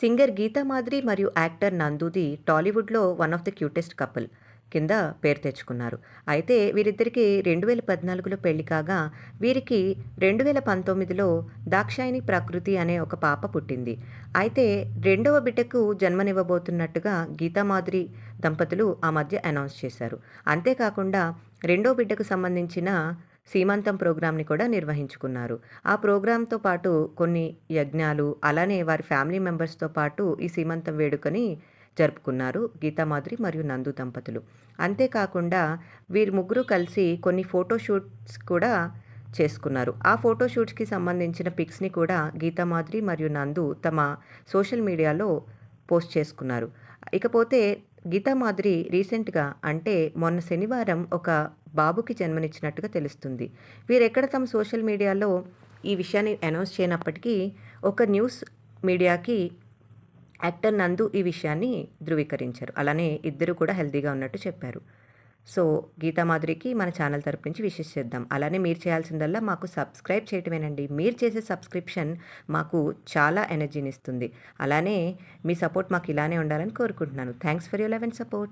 Singer గీతామాద్రి మరియు actor నందుది టాలీవుడ్లో one of the cutest couple కింద పేరు తెచ్చుకున్నారు. అయితే వీరిద్దరికి రెండు వేల పద్నాలుగులో పెళ్ళి కాగా వీరికి రెండు వేల పంతొమ్మిదిలో దాక్షాయిని ప్రకృతి అనే ఒక పాప పుట్టింది. అయితే రెండవ బిడ్డకు జన్మనివ్వబోతున్నట్టుగా గీతామాధురి దంపతులు ఆ మధ్య అనౌన్స్ చేశారు. అంతేకాకుండా రెండో బిడ్డకు సంబంధించిన సీమంతం ప్రోగ్రామ్ని కూడా నిర్వహించుకున్నారు. ఆ ప్రోగ్రాంతో పాటు కొన్ని యజ్ఞాలు అలానే వారి ఫ్యామిలీ మెంబర్స్తో పాటు ఈ సీమంతం వేడుకని జరుపుకున్నారు గీతామాధురి మరియు నందు దంపతులు. అంతేకాకుండా వీరి ముగ్గురు కలిసి కొన్ని ఫోటోషూట్స్ కూడా చేసుకున్నారు. ఆ ఫోటోషూట్స్కి సంబంధించిన పిక్స్ని కూడా గీతామాధురి మరియు నందు తమ సోషల్ మీడియాలో పోస్ట్ చేసుకున్నారు. ఇకపోతే గీతామాధురి రీసెంట్గా అంటే మొన్న శనివారం ఒక బాబుకి జన్మనిచ్చినట్టుగా తెలుస్తుంది. వీరెక్కడ తమ సోషల్ మీడియాలో ఈ విషయాన్ని అనౌన్స్ చేయనప్పటికీ ఒక న్యూస్ మీడియాకి యాక్టర్ నందు ఈ విషయాన్ని ధృవీకరించారు. అలానే ఇద్దరు కూడా హెల్తీగా ఉన్నట్టు చెప్పారు. సో గీతామాధురికి మన ఛానల్ తరపు నుంచి విషెస్ చేద్దాం. అలానే మీరు చేయాల్సిందల్లా మాకు సబ్స్క్రైబ్ చేయటమేనండి. మీరు చేసే సబ్స్క్రిప్షన్ మాకు చాలా ఎనర్జీని ఇస్తుంది. అలానే మీ సపోర్ట్ మాకు ఇలానే ఉండాలని కోరుకుంటున్నాను. Thanks for your love and support.